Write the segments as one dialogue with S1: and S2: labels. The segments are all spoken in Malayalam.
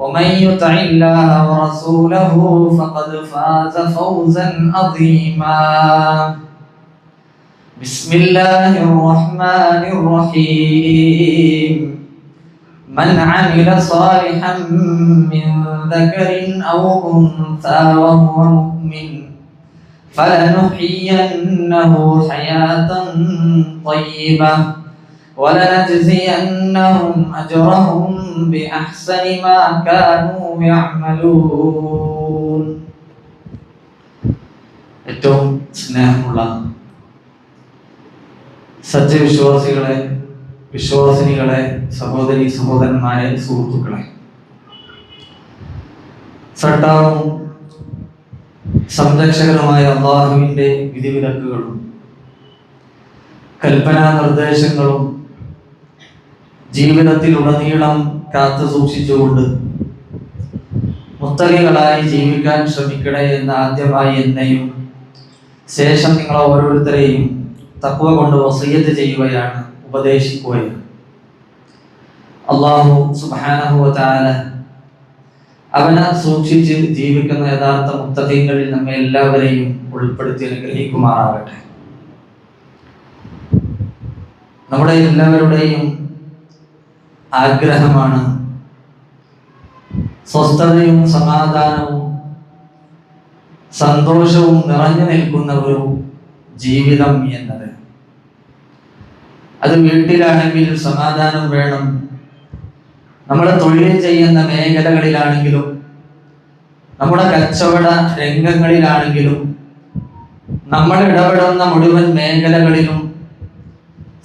S1: ومن يطع الله ورسوله فقد فاز فوزا عظيما. بسم الله الرحمن الرحيم. من عمل صالحا من ذكر أو أنثى وهو مؤمن فلنحيينه حياة طيبة. ولنجزينهم أجرهم بأحسن ما كانوا يعملون ഏറ്റവും സ്നേഹമുള്ള സത്യവിശ്വാസികളെ വിശ്വാസിനികളെ സഹോദരി സഹോദരന്മാരെ സുഹൃത്തുക്കളെ സട്ടാവും സംരക്ഷകനുമായ അള്ളാഹുവിന്റെ വിധിവിലക്കുകളും കൽപ്പനാ നിർദ്ദേശങ്ങളും ജീവിതത്തിലുടനീളം കാത്തു സൂക്ഷിച്ചുകൊണ്ട് മുത്തലികളായി ജീവിക്കാൻ ശ്രമിക്കണേ എന്ന് ആദ്യമായി എന്നെയും ശേഷം നിങ്ങൾ ഓരോരുത്തരെയും തക്കുവ കൊണ്ട് വസീയത്ത് ചെയ്യുകയാണ് ഉപദേശിക്കുകയാണ്. അള്ളാഹു സുബാനഹുല അവനെ സൂക്ഷിച്ച് ജീവിക്കുന്ന യഥാർത്ഥ മുത്തകങ്ങളിൽ നമ്മെ എല്ലാവരെയും ഉൾപ്പെടുത്തി അനുഗ്രഹിക്കുമാറാവട്ടെ നമ്മുടെ എല്ലാവരുടെയും ആഗ്രഹമാണ്. സ്വസ്ഥതയും സമാധാനവും സന്തോഷവും നിറഞ്ഞു നിൽക്കുന്ന ഒരു ജീവിതം എന്നത്. അത് വീട്ടിലാണെങ്കിൽ സമാധാനം വേണം. നമ്മുടെ തൊഴിൽ ചെയ്യുന്ന മേഖലകളിലാണെങ്കിലും നമ്മുടെ കച്ചവട രംഗങ്ങളിലാണെങ്കിലും നമ്മൾ ഇടപെടുന്ന മുഴുവൻ മേഖലകളിലും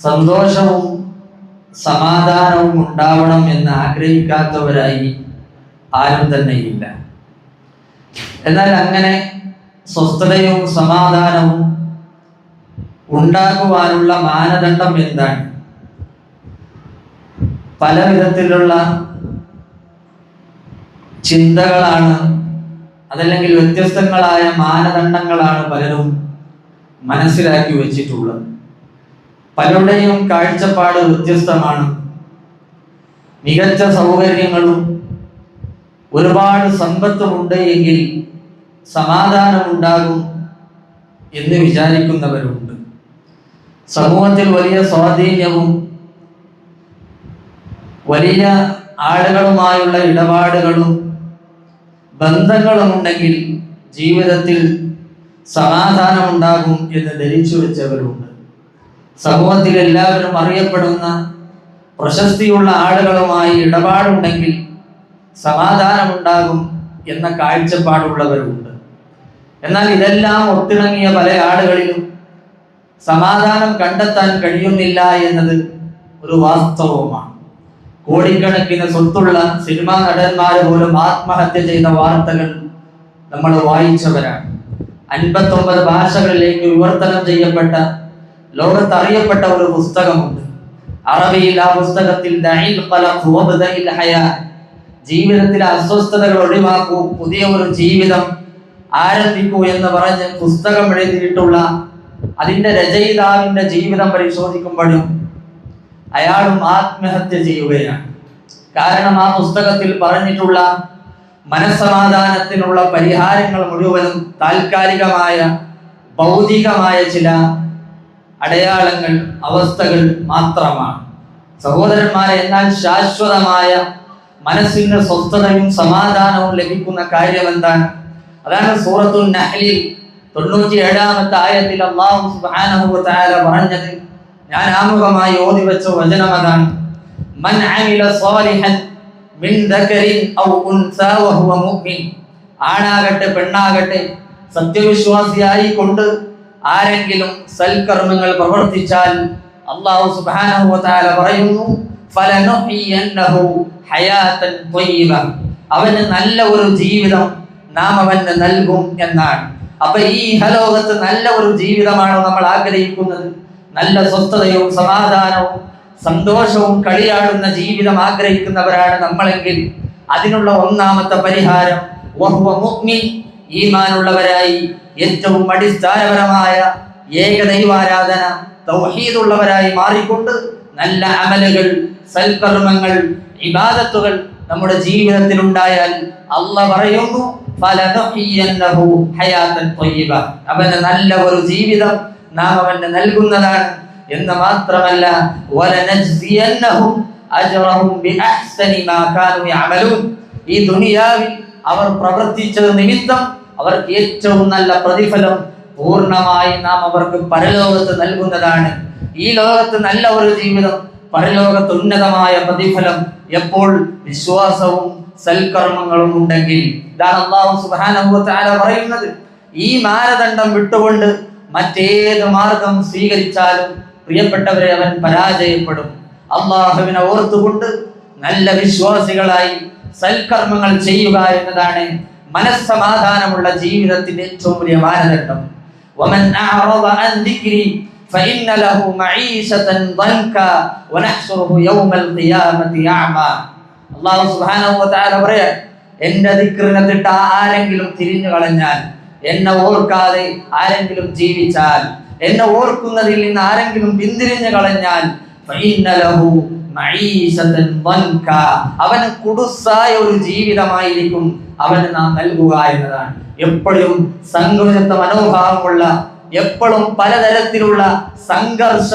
S1: സന്തോഷവും സമാധാനവും ഉണ്ടാവണം എന്ന് ആഗ്രഹിക്കാത്തവരായി ആരും തന്നെ ഇല്ല എന്നാൽ അങ്ങനെ സ്വസ്ഥതയും സമാധാനവും ഉണ്ടാകുവാനുള്ള മാനദണ്ഡം എന്താണ്? പല വിധത്തിലുള്ള ചിന്തകളാണ് അതല്ലെങ്കിൽ വ്യത്യസ്തങ്ങളായ മാനദണ്ഡങ്ങളാണ് പലരും മനസ്സിലാക്കി വെച്ചിട്ടുള്ളത്. പലരുടെയും കാഴ്ചപ്പാട് വ്യത്യസ്തമാണ്. മികച്ച സൗകര്യങ്ങളും ഒരുപാട് സമ്പത്തുമുണ്ട് എങ്കിൽ സമാധാനമുണ്ടാകും എന്ന് വിചാരിക്കുന്നവരുണ്ട്. സമൂഹത്തിൽ വലിയ സ്വാധീനവും വലിയ ആളുകളുമായുള്ള ഇടപാടുകളും ബന്ധങ്ങളും ഉണ്ടെങ്കിൽ ജീവിതത്തിൽ സമാധാനമുണ്ടാകും എന്ന് ധരിച്ചു വെച്ചവരുണ്ട്. സമൂഹത്തിൽ എല്ലാവരും അറിയപ്പെടുന്ന പ്രശസ്തിയുള്ള ആളുകളുമായി ഇടപാടുണ്ടെങ്കിൽ സമാധാനമുണ്ടാകും എന്ന കാഴ്ചപ്പാടുള്ളവരുണ്ട് എന്നാൽ ഇതെല്ലാം ഒത്തിണങ്ങിയ പല ആളുകളിലും സമാധാനം കണ്ടെത്താൻ കഴിയുന്നില്ല എന്നത് ഒരു വാസ്തവമാണ് കോടിക്കണക്കിന് സ്വത്തുള്ള സിനിമാ നടന്മാർ പോലും ആത്മഹത്യ ചെയ്ത വാർത്തകൾ നമ്മൾ വായിച്ചവരാണ്. അൻപത്തൊമ്പത് ഭാഷകളിലേക്ക് വിവർത്തനം ചെയ്യപ്പെട്ട ലോകത്തറിയപ്പെട്ട ഒരു പുസ്തകമുണ്ട്. അറബിയിൽ ആ പുസ്തകത്തിൽ ജീവിതത്തിലെ അസ്വസ്ഥതകൾ ഒഴിവാക്കൂ പുതിയ ഒരു ജീവിതം ആരംഭിക്കൂ എന്ന് പറഞ്ഞ് പുസ്തകം എഴുതിയിട്ടുള്ള അതിന്റെ രചയിതാവിന്റെ ജീവിതം പരിശോധിക്കുമ്പോഴും അയാളും ആത്മഹത്യ ചെയ്യുകയാണ്. കാരണം ആ പുസ്തകത്തിൽ പറഞ്ഞിട്ടുള്ള മനസ്സമാധാനത്തിനുള്ള പരിഹാരങ്ങൾ മുഴുവനും താൽക്കാലികമായ ഭൗതികമായ ചില അടയാളങ്ങൾ അവസ്ഥകൾ മാത്രമാണ്. സഹോദരന്മാരെ എന്നാൽ ശാശ്വതമായ മനസ്സിന്റെ സ്വസ്ഥതയും സമാധാനവും ലഭിക്കുന്ന കാര്യം എന്താണ്? അതാണ് സൂറത്തു നഹ്ലിൽ തൊണ്ണൂറ്റി ഏഴാമത്തെ ആയത്തിൽ അള്ളാഹു സുബ്ഹാനഹു തആല പറഞ്ഞത്. ഞാൻ ആമുഖമായി ഓതി വെച്ച വചനം അതാണ്. മൻ മിൻ ഔ മുഅ്മിൻ. ആണാകട്ടെ പെണ്ണാകട്ടെ സത്യവിശ്വാസിയായി കൊണ്ട് ആരെങ്കിലും സൽക്കർമ്മങ്ങൾ പ്രവർത്തിച്ചാൽ അള്ളാഹു സുബ്ഹാനഹു വ തആല പറയുന്നു അവന് നല്ല ഒരു ജീവിതം നാം അവന് നൽകും എന്നാണ്. അപ്പൊ ഈ ഇഹലോകത്ത് നല്ല ഒരു ജീവിതമാണ് നമ്മൾ ആഗ്രഹിക്കുന്നത്. നല്ല സ്വസ്ഥതയും സമാധാനവും സന്തോഷവും കളിയാടുന്ന ജീവിതം ആഗ്രഹിക്കുന്നവരാണ് നമ്മളെങ്കിൽ അതിനുള്ള ഒന്നാമത്തെ പരിഹാരം ഈമാനുള്ളവരായി ഏറ്റവും അടിസ്ഥാനപരമായ ഏകദൈവാരാധന തൗഹീദുള്ളവരായി മാറിക്കൊണ്ട് നല്ല അമലുകൾ സൽകർമ്മങ്ങൾ ഇബാദത്തുകൾ നമ്മുടെ ജീവിതത്തിൽ ഉണ്ടായാൽ അല്ല പറയുന്നു അവന്റെ നല്ല ഒരു ജീവിതം നാം അവന് നൽകുന്നതാണ്. എന്ന് മാത്രമല്ല ഈ ദുനിയാവിൽ അവർ പ്രവർത്തിച്ചത് നിമിത്തം അവർക്ക് ഏറ്റവും നല്ല പ്രതിഫലം പൂർണമായി നാം അവർക്ക് പരലോകത്ത് നൽകുന്നതാണ്. ഈ ലോകത്ത് നല്ല ഒരു ജീവിതം പരലോകത്ത് ഉന്നതമായ പ്രതിഫലം എപ്പോൾ വിശ്വാസവും സൽക്കർമ്മങ്ങളും ഉണ്ടെങ്കിൽ. ഇതാണ് അള്ളാഹു തആല പറയുന്നത്. ഈ മാനദണ്ഡം വിട്ടുകൊണ്ട് മറ്റേത് മാർഗം സ്വീകരിച്ചാലും പ്രിയപ്പെട്ടവരെ അവൻ പരാജയപ്പെടും. അള്ളാഹുവിനെ ഓർത്തുകൊണ്ട് നല്ല വിശ്വാസികളായി സൽക്കർമ്മങ്ങൾ ചെയ്യുക എന്നതാണ് മനസ്സമാധാനമുള്ള ജീവിതത്തിന്റെ ഏറ്റവും വലിയ മാനദണ്ഡം. എന്റെ ദിക്റിനെ തിട്ട ആരെങ്കിലും തിരിഞ്ഞു കളഞ്ഞാൽ എന്നെ ഓർക്കാതെ ആരെങ്കിലും ജീവിച്ചാൽ എന്നെ ഓർക്കുന്നതിൽ നിന്ന് ആരെങ്കിലും പിന്തിരിഞ്ഞു കളഞ്ഞാൽ അവന് കുടുസായ ഒരു ജീവിതമായിരിക്കും അവന് നാം നൽകുക എന്നതാണ്. എപ്പോഴും സംഘർഷത്ത മനോഭാവമുള്ള എപ്പോഴും പലതരത്തിലുള്ള സംഘർഷ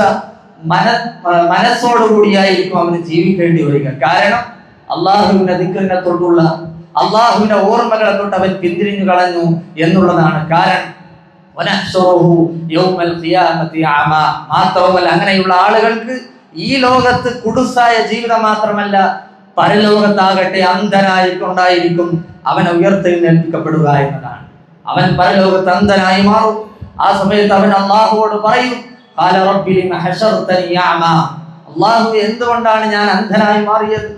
S1: മന മനസ്സോടുകൂടിയായിരിക്കും അവന് ജീവിക്കേണ്ടി വരിക. കാരണം അള്ളാഹുവിന്റെ ദിക്കറിനെ തൊട്ടുള്ള അള്ളാഹുവിന്റെ ഓർമ്മകളെ തൊട്ട് അവൻ പിന്തിരിഞ്ഞു കളഞ്ഞു എന്നുള്ളതാണ്. കാരണം. മാത്രവുമല്ല അങ്ങനെയുള്ള ആളുകൾക്ക് ഈ ലോകത്ത് കുടുസായ ജീവിതം മാത്രമല്ല പരലോകത്താകട്ടെ അന്ധനായിട്ടുണ്ടായിരിക്കും അവനെ ഉയർത്തെഴുന്നേൽപ്പിക്കപ്പെടുക എന്നതാണ്. അവൻ പരലോകത്ത് അന്ധനായി മാറും. ആ സമയത്ത് അവൻ അള്ളാഹുവോട് പറയും? അള്ളാഹു എന്തുകൊണ്ടാണ് ഞാൻ അന്ധനായി മാറിയത്?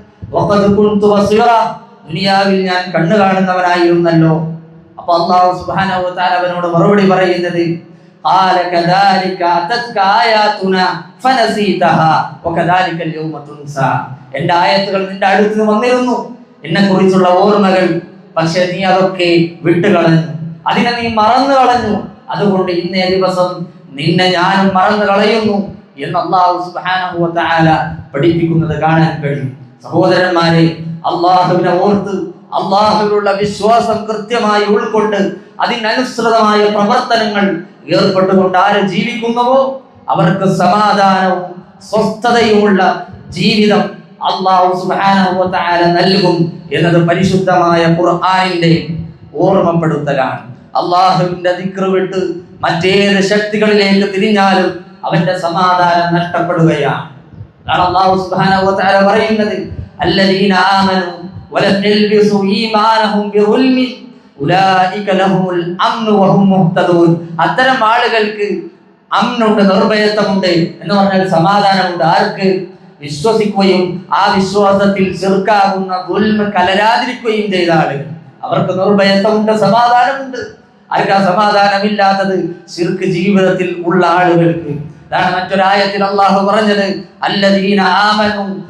S1: ദുനിയാവിൽ ഞാൻ കണ്ണു കാണുന്നവനായിരുന്നല്ലോ അപ്പൊ അള്ളാഹു സുബ്ഹാനഹു താൻ അവനോട് മറുപടി പറയുന്നത് قال كذلك أتتك آياتنا فنسيتها وكذلك اليوم تنسى എന്റെ ആയത്തുകൾ നിന്റെ അടുത്ത് വന്നിരുന്നു എന്നെ കുറിച്ചുള്ള ഓർമ്മകൾ പക്ഷെ നീ അതൊക്കെ വിട്ടുകളഞ്ഞു അതിനെ നീ മറന്നു കളഞ്ഞു അതുകൊണ്ട് ഇന്നേ ദിവസം നിന്നെ ഞാനും മറന്നു കളയുന്നു എന്ന് അള്ളാഹു സുബ്ഹാനഹു വ തആല പഠിപ്പിക്കുന്നത് കാണാൻ കഴിയും സഹോദരന്മാരെ അള്ളാഹുവിനെ ഓർത്ത് അള്ളാഹുവിലുള്ള വിശ്വാസം കൃത്യമായി ഉൾക്കൊണ്ട് അതിനനുസൃതമായ പ്രവർത്തനങ്ങൾ ഏർപ്പെട്ടുകൊണ്ട് ആര് ജീവിക്കുന്നുവോ അവർക്ക് സമാധാനവും സ്വസ്ഥതയുമുള്ള ജീവിതം അള്ളാഹു സുബ്ഹാനഹു വ നൽകും എന്നത് പരിശുദ്ധമായ ഖുർആാനിന്റെ ഓർമ്മപ്പെടുത്തലാണ്. അള്ളാഹുവിന്റെ ദിക്ർ വിട്ട് മറ്റേത് ശക്തികളിലേക്ക് തിരിഞ്ഞാലും അവന്റെ സമാധാനം നഷ്ടപ്പെടുകയാണ്. അള്ളാഹു തആല പറയുന്നത് അല്ലദീന അത്തരം ആളുകൾക്ക് അമ്നുണ്ട് നിർഭയത്വമുണ്ട് എന്ന് പറഞ്ഞാൽ സമാധാനമുണ്ട്. ആർക്ക്? വിശ്വസിക്കുകയും ആ വിശ്വാസത്തിൽ ചെറുക്കാകുന്ന ദുൽമ കലരാതിരിക്കുകയും ചെയ്ത ആളുകൾ അവർക്ക് നിർഭയത്വമുണ്ട് സമാധാനമുണ്ട്. അവർക്ക് ആ സമാധാനമില്ലാത്തത്? ശിർക്ക് ജീവിതത്തിൽ ഉള്ള ആളുകൾക്ക്. അതാണ് മറ്റൊരായത്തിൽ അള്ളാഹു പറഞ്ഞത് അല്ലദീന ആമനു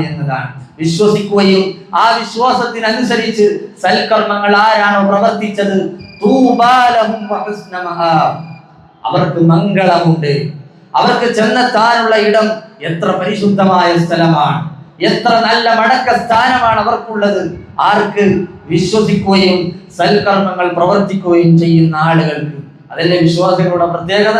S1: എന്നതാണ്. വിശ്വസിക്കുകയും ആ വിശ്വാസത്തിനനുസരിച്ച് സൽക്കർമ്മങ്ങൾ ആരാണോ പ്രവർത്തിച്ചത്? അവർക്ക് മംഗളമുണ്ട്. അവർക്ക് ചെന്നെത്താനുള്ള ഇടം എത്ര പരിശുദ്ധമായ സ്ഥലമാണ്. എത്ര നല്ല മടക്ക സ്ഥാനമാണ് അവർക്കുള്ളത്. ആർക്ക്? വിശ്വസിക്കുകയും സൽക്കർമ്മങ്ങൾ പ്രവർത്തിക്കുകയും ചെയ്യുന്ന ആളുകൾക്ക്. അതല്ലേ വിശ്വാസികളുടെ പ്രത്യേകത?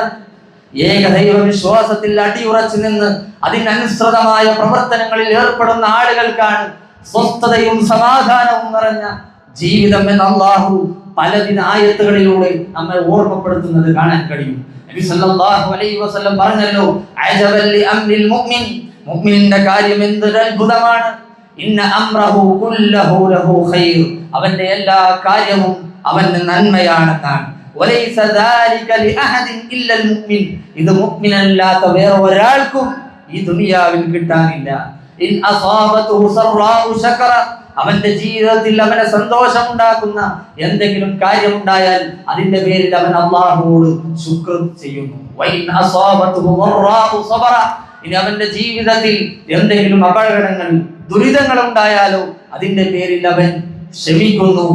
S1: ഏകദൈവ വിശ്വാസത്തിൽ അടിയുറച്ചു നിന്ന് അതിനനുസൃതമായ പ്രവർത്തനങ്ങളിൽ ഏർപ്പെടുന്ന ആളുകൾക്കാണ് സ്വസ്ഥതയും സമാധാനവും നിറഞ്ഞ ജീവിതം എന്ന അള്ളാഹു പല ദിനായത്തുകളിലൂടെ നമ്മെ ഓർമ്മപ്പെടുത്തുന്നത് കാണാൻ കഴിയും. നബി സല്ലല്ലാഹു അലൈഹി വസല്ലം പറഞ്ഞല്ലോ അജബൽ അംരിൽ മുഅ്മിൻ. മുഅ്മിനിന്റെ കാര്യം എന്തൊരു അത്ഭുതമാണ്. ഇന്ന അംറഹു കുല്ലഹു ലഹു ഖൈർ. അവന്റെ എല്ലാ കാര്യവും അവന്റെ നന്മയാണെന്നാണ്. ഇത് മുഗ്മിനല്ലാത്ത വേറെ ഒരാൾക്കും ഈ ദുനിയാവിൽ കിട്ടാനില്ല. അവന്റെ ജീവിതത്തിൽ അവനെ സന്തോഷമുണ്ടാക്കുന്ന എന്തെങ്കിലും കാര്യം ഉണ്ടായാൽ അതിന്റെ പേരിൽ അവൻ അള്ളാഹുവോട് ശുക്ർ ചെയ്യുന്നു. ഇനി അവന്റെ ജീവിതത്തിൽ എന്തെങ്കിലും അപകടങ്ങൾ ദുരിതങ്ങൾ ഉണ്ടായാലോ അതിന്റെ പേരിൽ അവൻ ക്ഷമിക്കുന്നു.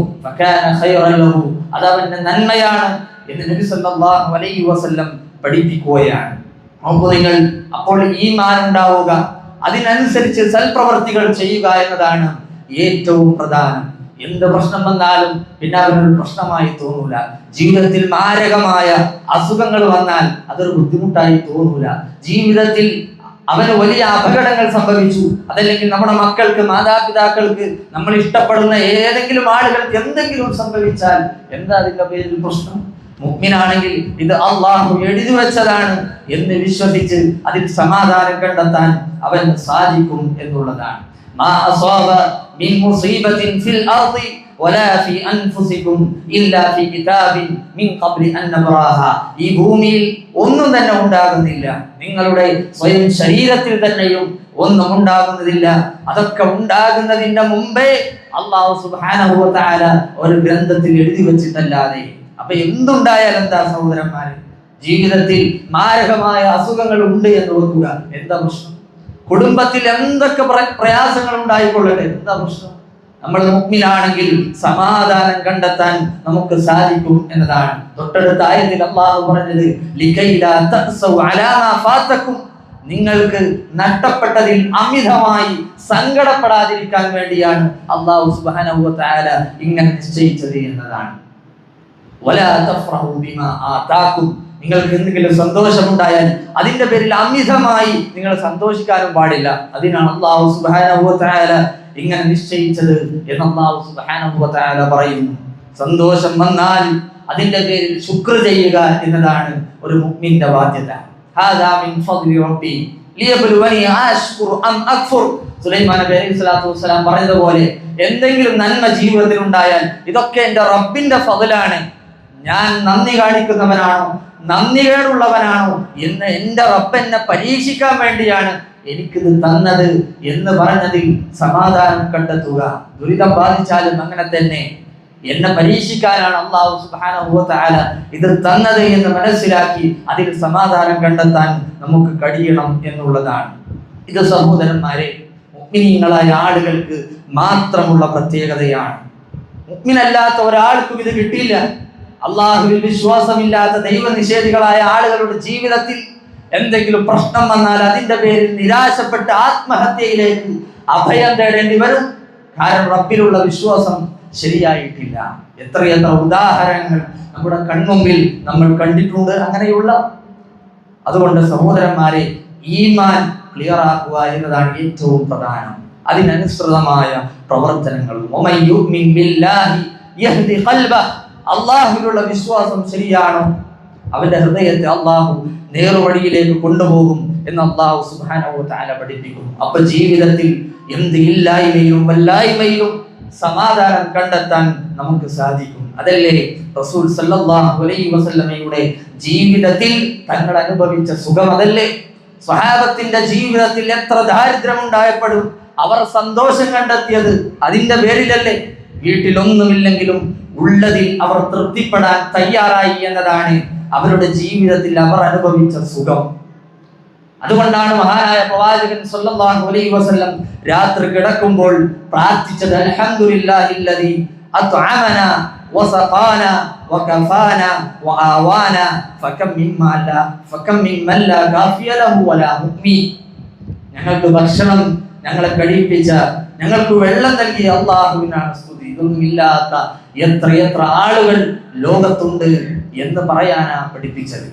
S1: അത് അവന്റെ നന്മയാണ് എന്ന് നബി സല്ലല്ലാഹു അലൈഹി വസല്ലം പഠിപ്പിക്കുകയാണ്. നോക്കൂ നിങ്ങൾ അപ്പോൾ ഈമാൻ ഉണ്ടാവുക. അതിനനുസരിച്ച് സൽപ്രവർത്തികൾ ചെയ്യുക എന്നതാണ് ഏറ്റവും പ്രധാനം. എന്ത് പ്രശ്നം വന്നാലും പിന്നെ അവനൊരു പ്രശ്നമായി തോന്നൂല. ജീവിതത്തിൽ മാരകമായ അസുഖങ്ങൾ വന്നാൽ അതൊരു ബുദ്ധിമുട്ടായി തോന്നൂല. ജീവിതത്തിൽ അവന് വലിയ അപകടങ്ങൾ സംഭവിച്ചു. അതല്ലെങ്കിൽ നമ്മുടെ മക്കൾക്ക് മാതാപിതാക്കൾക്ക് നമ്മൾ ഇഷ്ടപ്പെടുന്ന ഏതെങ്കിലും ആളുകൾക്ക് എന്തെങ്കിലും സംഭവിച്ചാൽ എന്താ അതിന്റെ പേരിൽ പ്രശ്നം? മുഗ്മിനാണെങ്കിൽ ഇത് അള്ളാഹു എഴുതി വെച്ചതാണ് എന്ന് വിശ്വസിച്ച് അതിൽ സമാധാനം കണ്ടെത്താൻ അവൻ സാധിക്കും എന്നുള്ളതാണ്. മാ അസാബ മിൻ മുസീബത്തിൻ ഫിൽ അർദി ولا في أنفسكم إلا في كتاب من قبل أن نبراها ഈ ഭൂമിയിൽ ഒന്നും തന്നെ ഉണ്ടാകുന്നില്ല നിങ്ങളുടെ സ്വയം ശരീരത്തിൽ തന്നെയും ഒന്നും ഉണ്ടാകുന്നതില്ല അതൊക്കെ ഉണ്ടാകുന്നതിന്റെ മുമ്പേ അള്ളാഹു സുബ്ഹാനഹു വ തആല ഒരു ഗ്രന്ഥത്തിൽ എഴുതി വെച്ചിട്ടല്ലാതെ അപ്പൊ എന്തുണ്ടായാൽ എന്താ സഹോദരന്മാരെ ജീവിതത്തിൽ മാരകമായ അസുഖങ്ങൾ ഉണ്ട് എന്ന് വെക്കുക എന്താ പ്രശ്നം കുടുംബത്തിൽ എന്തൊക്കെ പ്ര- പ്രയാസങ്ങൾ ഉണ്ടായിക്കൊള്ളട്ടെ എന്താ പ്രശ്നം നമ്മൾ മുഗ്മിനാണെങ്കിൽ സമാധാനം കണ്ടെത്താൻ നമുക്ക് സാധിക്കും എന്നതാണ്. തൊട്ടടുത്ത ആയത്തിൽ അള്ളാഹു പറഞ്ഞത്. നിങ്ങൾക്ക് നഷ്ടപ്പെട്ടതിൽ അമിതമായി സങ്കടപ്പെടാതിരിക്കാൻ വേണ്ടിയാണ് അള്ളാഹു തആല ഇങ്ങനെ നിശ്ചയിച്ചത് എന്നതാണ്. നിങ്ങൾക്ക് എന്തെങ്കിലും സന്തോഷമുണ്ടായാൽ അതിന്റെ പേരിൽ അമിതമായി നിങ്ങൾ സന്തോഷിക്കാനും പാടില്ല. അതിനാണ് അള്ളാഹു തആല ഇങ്ങനെ നിശ്ചയിച്ചത് എന്ന് അള്ളാഹു വ പറയുന്നു. സന്തോഷം വന്നാൽ അതിന്റെ പേരിൽ ശുക്ർ ചെയ്യുക എന്നതാണ് ഒരു മുഗ്മിന്റെ ബാധ്യത പറഞ്ഞതുപോലെ എന്തെങ്കിലും നന്മ ജീവിതത്തിൽ ഉണ്ടായാൽ ഇതൊക്കെ എന്റെ റബ്ബിന്റെ ഫതിലാണ് ഞാൻ നന്ദി കാണിക്കുന്നവനാണോ? നന്ദികേടുള്ളവനാണോ എന്ന് എന്റെ റബ്ബ് എന്നെ പരീക്ഷിക്കാൻ വേണ്ടിയാണ് എനിക്കിത് തന്നത് എന്ന് പറഞ്ഞതിൽ സമാധാനം കണ്ടെത്തുക. ദുരിതം ബാധിച്ചാലും അങ്ങനെ തന്നെ. എന്നെ പരീക്ഷിക്കാനാണ് അള്ളാഹു തആല ഇത് തന്നത് എന്ന് മനസ്സിലാക്കി അതിൽ സമാധാനം കണ്ടെത്താൻ നമുക്ക് കഴിയണം എന്നുള്ളതാണ്. ഇത് സഹോദരന്മാരെ മുഗ്മിനീങ്ങളായ ആളുകൾക്ക് മാത്രമുള്ള പ്രത്യേകതയാണ്. മുഗ്മിനല്ലാത്ത ഒരാൾക്കും ഇത് കിട്ടിയില്ല. അള്ളാഹുവിൽ വിശ്വാസമില്ലാത്ത ദൈവനിഷേധികളായ ആളുകളുടെ ജീവിതത്തിൽ എന്തെങ്കിലും പ്രശ്നം വന്നാൽ അതിന്റെ പേരിൽ നിരാശപ്പെട്ട് ആത്മഹത്യയിലേക്ക് അഭയം തേടേണ്ടി വരും. കാരണം റബ്ബിലുള്ള വിശ്വാസം ശരിയായിട്ടില്ല. എത്രയെത്ര ഉദാഹരണങ്ങൾ നമ്മുടെ കൺമുമ്പിൽ നമ്മൾ കണ്ടിട്ടുണ്ട്. അങ്ങനെയുള്ള. അതുകൊണ്ട് സഹോദരന്മാരെ ഈമാൻ ക്ലിയർ ആക്കുക എന്നതാണ് ഏറ്റവും പ്രധാനം. അതിനനുസൃതമായ പ്രവർത്തനങ്ങൾ. അള്ളാഹുവിലുള്ള വിശ്വാസം ശരിയാണോ? അവന്റെ ഹൃദയത്തെ അള്ളാഹു നേർവഴിയിലേക്ക് കൊണ്ടുപോകും എന്ന് അള്ളാഹു തആല പഠിപ്പിക്കും അപ്പൊ ജീവിതത്തിൽ എന്ത് ഇല്ലായ്മയിലും വല്ലായ്മയിലും സമാധാനം കണ്ടെത്താൻ നമുക്ക് സാധിക്കും. അതല്ലേ റസൂൽ സല്ലല്ലാഹു അലൈഹി വസല്ലമയുടെ ജീവിതത്തിൽ തങ്ങൾ അനുഭവിച്ച സുഖം അതല്ലേ? സ്വഹാബത്തിന്റെ ജീവിതത്തിൽ എത്ര ദാരിദ്ര്യം ഉണ്ടായപ്പെടും അവർ സന്തോഷം കണ്ടെത്തിയത് അതിന്റെ പേരിലല്ലേ? വീട്ടിലൊന്നുമില്ലെങ്കിലും ഉള്ളതിൽ അവർ തൃപ്തിപ്പെടാൻ തയ്യാറായി എന്നതാണ് അവരുടെ ജീവിതത്തിൽ അവർ അനുഭവിച്ച സുഖം. അതുകൊണ്ടാണ് മഹാനായ പ്രവാചകൻ സല്ലല്ലാഹു അലൈഹി വസല്ലം രാത്രി കിടക്കുമ്പോൾ പ്രാർത്ഥിച്ചത് അൽഹംദുലില്ലാഹില്ലദി അത്അമന വസഖാന വകഫാന വആവാന ഫകം മിമ്മ ലാ ഫകം മിമ്മൻ ലാ ലഹു വലാ മുക്മി ഞങ്ങൾക്ക് ഭക്ഷണം ഞങ്ങളെ കഴിപ്പിച്ച ഞങ്ങൾക്ക് വെള്ളം നൽകിയ അള്ളാഹുവിനാണ് സ്തുതി ഇതൊന്നും ഇല്ലാത്ത എത്രയെത്ര ആളുകൾ ലോകത്തുണ്ട് എന്ന് പറയാനാ പഠിപ്പിച്ചത്.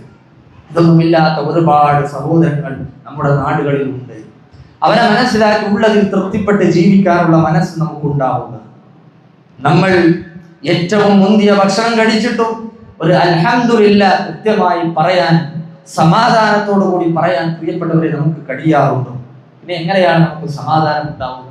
S1: ഇതൊന്നുമില്ലാത്ത ഒരുപാട് സഹോദരങ്ങൾ നമ്മുടെ നാടുകളിൽ ഉണ്ട് അവരെ മനസ്സിലാക്കി ഉള്ളതിൽ തൃപ്തിപ്പെട്ട് ജീവിക്കാനുള്ള മനസ്സ് നമുക്കുണ്ടാവുക നമ്മൾ ഏറ്റവും മുന്തിയ ഭക്ഷണം കഴിച്ചിട്ടും ഒരു അൽഹന്ദില്ല കൃത്യമായി പറയാൻ സമാധാനത്തോടു കൂടി പറയാൻ പ്രിയപ്പെട്ടവരെ നമുക്ക് കഴിയാറുണ്ടോ. പിന്നെ എങ്ങനെയാണ് നമുക്ക് സമാധാനം ഉണ്ടാവുക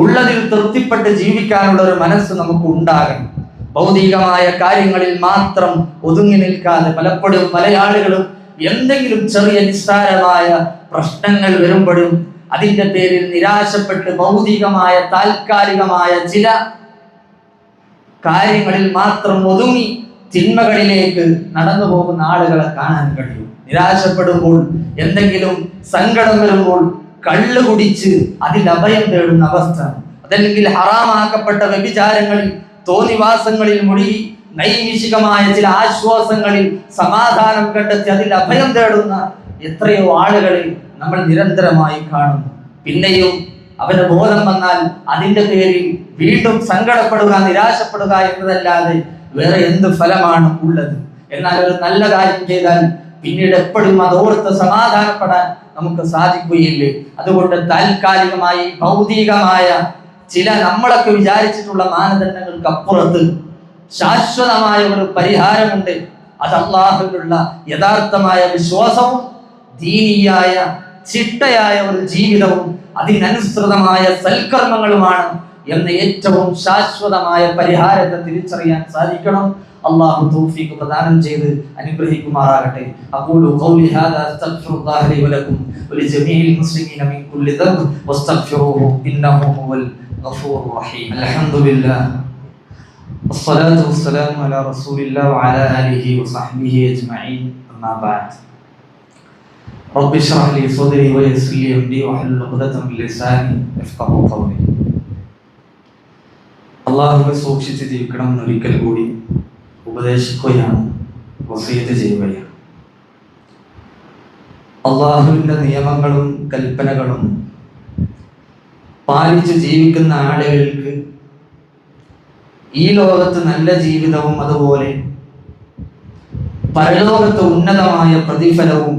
S1: ഉള്ളതിൽ തൃപ്തിപ്പെട്ട് ജീവിക്കാനുള്ള ഒരു മനസ്സ് നമുക്ക് ഉണ്ടാകണം. ഭൗതികമായ കാര്യങ്ങളിൽ മാത്രം ഒതുങ്ങി നിൽക്കാതെ പലപ്പോഴും പല ആളുകളും എന്തെങ്കിലും ചെറിയ നിസ്സാരമായ പ്രശ്നങ്ങൾ വരുമ്പോഴും അതിന്റെ പേരിൽ നിരാശപ്പെട്ട് ഭൗതികമായ താൽക്കാലികമായ ചില കാര്യങ്ങളിൽ മാത്രം ഒതുങ്ങി തിന്മകളിലേക്ക് നടന്നു പോകുന്ന ആളുകളെ കാണാൻ കഴിയും. നിരാശപ്പെടുമ്പോൾ എന്തെങ്കിലും സങ്കടം വരുമ്പോൾ കള്ളു കുടിച്ച് അതിൽ അഭയം തേടുന്ന അവസ്ഥ. അതല്ലെങ്കിൽ ഹറാമാക്കപ്പെട്ട വ്യഭിചാരങ്ങളിൽ തോന്നിവാസങ്ങളിൽ മുഴുകി നൈമിഷികമായ ചില ആശ്വാസങ്ങളിൽ സമാധാനം കണ്ടെത്തി അതിൽ അഭയം തേടുന്ന എത്രയോ ആളുകളെ നമ്മൾ നിരന്തരമായി കാണുന്നു. പിന്നെയും അവന് ബോധം വന്നാൽ അതിന്റെ പേരിൽ വീണ്ടും സങ്കടപ്പെടുക നിരാശപ്പെടുക എന്നതല്ലാതെ വേറെ എന്ത് ഫലമാണ് ഉള്ളത്? എന്നാൽ ഒരു നല്ല കാര്യം ചെയ്താൽ പിന്നീട് എപ്പോഴും അതോർത്ത് സമാധാനപ്പെടാൻ നമുക്ക് സാധിക്കുകയില്ലേ. അതുകൊണ്ട് താൽക്കാലികമായി ഭൗതികമായ ചില നമ്മളൊക്കെ വിചാരിച്ചിട്ടുള്ള മാനദണ്ഡങ്ങൾക്ക് അപ്പുറത്ത് ശാശ്വതമായ ഒരു പരിഹാരമുണ്ട്. അത് അള്ളാഹുവിലുള്ള യഥാർത്ഥമായ വിശ്വാസവും ദീനിയായ ചിട്ടയായ ഒരു ജീവിതവും അതിനനുസൃതമായ സൽക്കർമ്മങ്ങളുമാണ് എന്ന ഏറ്റവും ശാശ്വതമായ പരിഹാരത്തെ തിരിച്ചറിയാൻ സാധിക്കണം അള്ളാഹു തൗഫീഖ് പ്രദാനം ചെയ്ത് അനുഗ്രഹിക്കുമാറാകട്ടെ അഖൂലു ഖൗലി ഹാദാ അസ്തഗ്ഫിറുല്ലാഹ ലി വലക്കും വലിജമീഇൽ മുസ്ലിമീന മിൻ കുല്ലി ദംബ് വസ്തഗ്ഫിറൂഹു ഇന്നഹു ഹുവൽ ഗഫൂറുർ റഹീം അൽഹംദുലില്ലാഹ് والصلاة والسلام على رسول الله وعلى آله وصحبه أجمعين أما بعد رب اشرح لي صدري ويسر لي أمري واحلل عقدة من لساني يفقهوا قولي അള്ളാഹുവെ സൂക്ഷിച്ച് ജീവിക്കണം എന്നൊരിക്കൽ കൂടി ഉപദേശിക്കുകയാണ് വസീത്ത് ചെയ്യുകയാണ്. അള്ളാഹുവിന്റെ നിയമങ്ങളും കൽപ്പനകളും പാലിച്ച് ജീവിക്കുന്ന ആളുകൾക്ക് ഈ ലോകത്ത് നല്ല ജീവിതവും അതുപോലെ പരലോകത്ത് ഉന്നതമായ പ്രതിഫലവും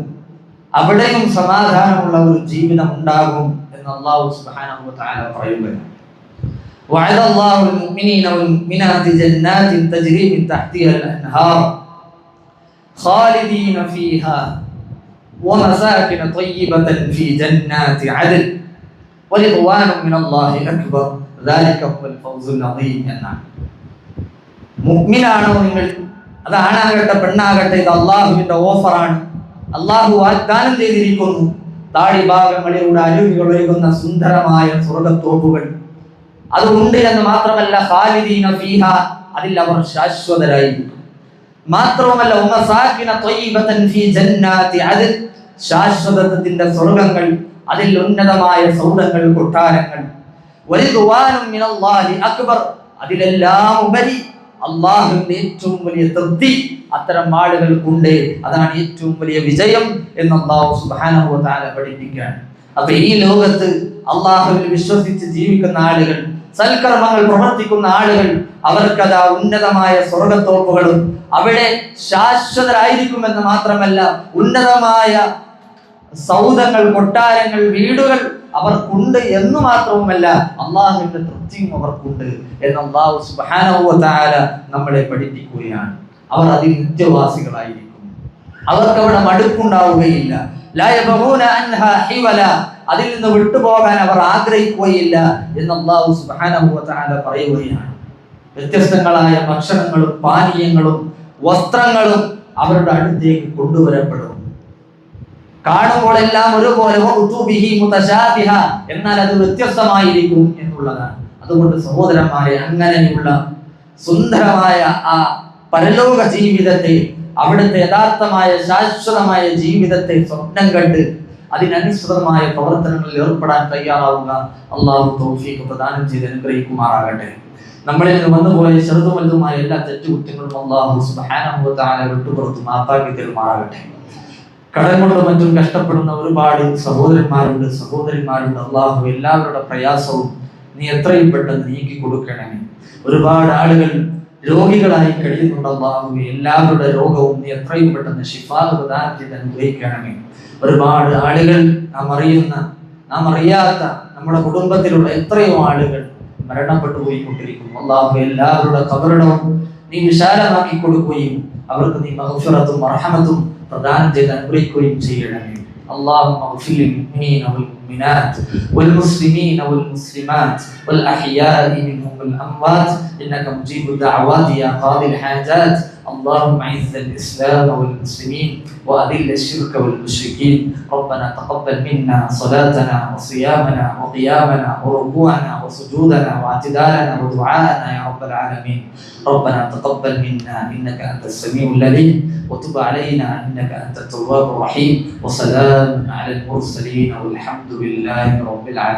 S1: അവിടെയും സമാധാനമുള്ള ഒരു ജീവിതം ഉണ്ടാകും എന്ന് അള്ളാഹു തആല പറയുകയാണ്. وعد الله المؤمنين والمؤمنات جنات تجري من تحتها الأنهار خالدين فيها ومساكن طيبة في جنات عدن ورضوان من الله أكبر ذلك هو الفوز العظيم എന്നാണ് മുഅ്മിനാണോ നിങ്ങൾ അത് ആണാകട്ടെ പെണ്ണാകട്ടെ ഇത് അള്ളാഹുവിന്റെ ഓഫറാണ് അള്ളാഹു വാഗ്ദാനം ചെയ്തിരിക്കുന്നു താടി ഭാഗങ്ങളിലൂടെ അരുവികൾ ഒഴുകുന്ന സുന്ദരമായ സ്വർഗത്തോപ്പുകൾ അത് ഉണ്ട് എന്ന് മാത്രമല്ല ഖാലിദീന ഫീഹ അതിൽ അവർ ശാശ്വതരായി മാത്രവുമല്ല ഉമസാക്കിന ത്വയ്യിബതൻ ഫീ ജന്നാതി അദ്ൻ ശാശ്വതത്വത്തിന്റെ സ്വർഗങ്ങൾ അതിൽ ഉന്നതമായ സൗദങ്ങൾ കൊട്ടാരങ്ങൾ. വലിദുവാനും മിനല്ലാഹി അക്ബർ അതിലെല്ലാം ഉപരി അള്ളാഹുവിന്റെ ഏറ്റവും വലിയ തൃപ്തി അത്തരം ആളുകൾക്കുണ്ട്. അതാണ് ഏറ്റവും വലിയ വിജയം എന്ന് അള്ളാഹു തആല പഠിപ്പിക്കുകയാണ്. അപ്പൊ ഈ ലോകത്ത് അള്ളാഹുവിൽ വിശ്വസിച്ച് ജീവിക്കുന്ന ആളുകൾ സൽക്കർമ്മങ്ങൾ പ്രവർത്തിക്കുന്ന ആളുകൾ അവർക്കതാ ഉന്നതമായ സ്വർഗത്തോപ്പുകളും അവിടെ ശാശ്വതരായിരിക്കുമെന്ന് മാത്രമല്ല ഉന്നതമായ സൗധങ്ങൾ കൊട്ടാരങ്ങൾ വീടുകൾ അവർക്കുണ്ട് എന്ന് മാത്രവുമല്ല അള്ളാഹുവിന്റെ തൃപ്തിയും അവർക്കുണ്ട് എന്ന് അള്ളാഹു നമ്മളെ പഠിപ്പിക്കുകയാണ്. അവർ അതിൽ നിത്യവാസികളായിരിക്കും. അവർക്ക് അവിടെ മടുപ്പുണ്ടാവുകയില്ല അതിൽ നിന്ന് വിട്ടുപോകാൻ അവർ ആഗ്രഹിക്കുകയില്ല എന്ന് അള്ളാഹു തആല പറയുകയാണ്. വ്യത്യസ്തങ്ങളായ ഭക്ഷണങ്ങളും പാനീയങ്ങളും വസ്ത്രങ്ങളും അവരുടെ അടുത്തേക്ക് കൊണ്ടുവരപ്പെടും കാണുമ്പോൾ എല്ലാം ഒരുപോലെ എന്നാൽ അത് വ്യത്യസ്തമായിരിക്കും എന്നുള്ളതാണ്. അതുകൊണ്ട് സഹോദരന്മാരെ അങ്ങനെയുള്ള സുന്ദരമായ ആ പരലോക ജീവിതത്തെ അവിടുത്തെ യഥാർത്ഥമായ ശാശ്വതമായ ജീവിതത്തെ സ്വപ്നം കണ്ട് അതിനനുസൃതമായ പ്രവർത്തനങ്ങളിൽ ഏർപ്പെടാൻ തയ്യാറാവുക അള്ളാഹു തൗഫീഖ് പ്രദാനം ചെയ്ത് അനുഗ്രഹിക്കുമാറാകട്ടെ. നമ്മളിൽ നിന്ന് വന്നുപോയ ചെറുതും വലുതുമായ എല്ലാ തെറ്റുകുറ്റങ്ങളും അള്ളാഹു സുബ്ഹാനഹു വ തആല വിട്ടുപുറത്ത് മാപ്പാക്കി തരുമാറാകട്ടെ. കടം കൊണ്ട് മറ്റും കഷ്ടപ്പെടുന്ന ഒരുപാട് സഹോദരന്മാരുണ്ട്. സഹോദരിമാരുണ്ട്. അള്ളാഹു എല്ലാവരുടെ പ്രയാസവും നീ എത്രയും പെട്ടെന്ന് നീക്കി കൊടുക്കണമേ. ഒരുപാട് ആളുകൾ രോഗികളായി കഴിയുന്നുണ്ട്. അള്ളാഹു എല്ലാവരുടെ രോഗവും നീ എത്രയും പെട്ടെന്ന് ശിഫാ പ്രദാനം അനുഗ്രഹിക്കണമേ. ഒരുപാട് ആളുകൾ നാം അറിയുന്ന നാം അറിയാത്ത നമ്മുടെ കുടുംബത്തിലുള്ള എത്രയോ ആളുകൾ മരണപ്പെട്ടു പോയിക്കൊണ്ടിരിക്കുന്നു. അള്ളാഹു എല്ലാവരുടെ കബറിടവും നീ വിശാലമാക്കി കൊടുക്കുകയും അവർക്ക് നീ മഹഫിറത്തും അർഹമത്തും പ്രധാനം ചെയ്ത് അനുഗ്രഹിക്കുകയും ചെയ്യണമേ. അള്ളാഹു والمؤمنات والمسلمين والمسلمات والأحياء منهم والأموات. إنك مجيب الدعوات يا قاضي الحاجات. اللهم أعز الإسلام والمسلمين وأذل الشرك والمشركين. ربنا تقبل منا صلاتنا وصيامنا وقيامنا وركوعنا وسجودنا واعتدالنا ودعاءنا يا رب العالمين. ربنا تقبل منا. إنك أنت السميع العليم. وتب علينا. إنك أنت التواب الرحيم. وسلام على المرسلين. والحمد لله رب العالمين.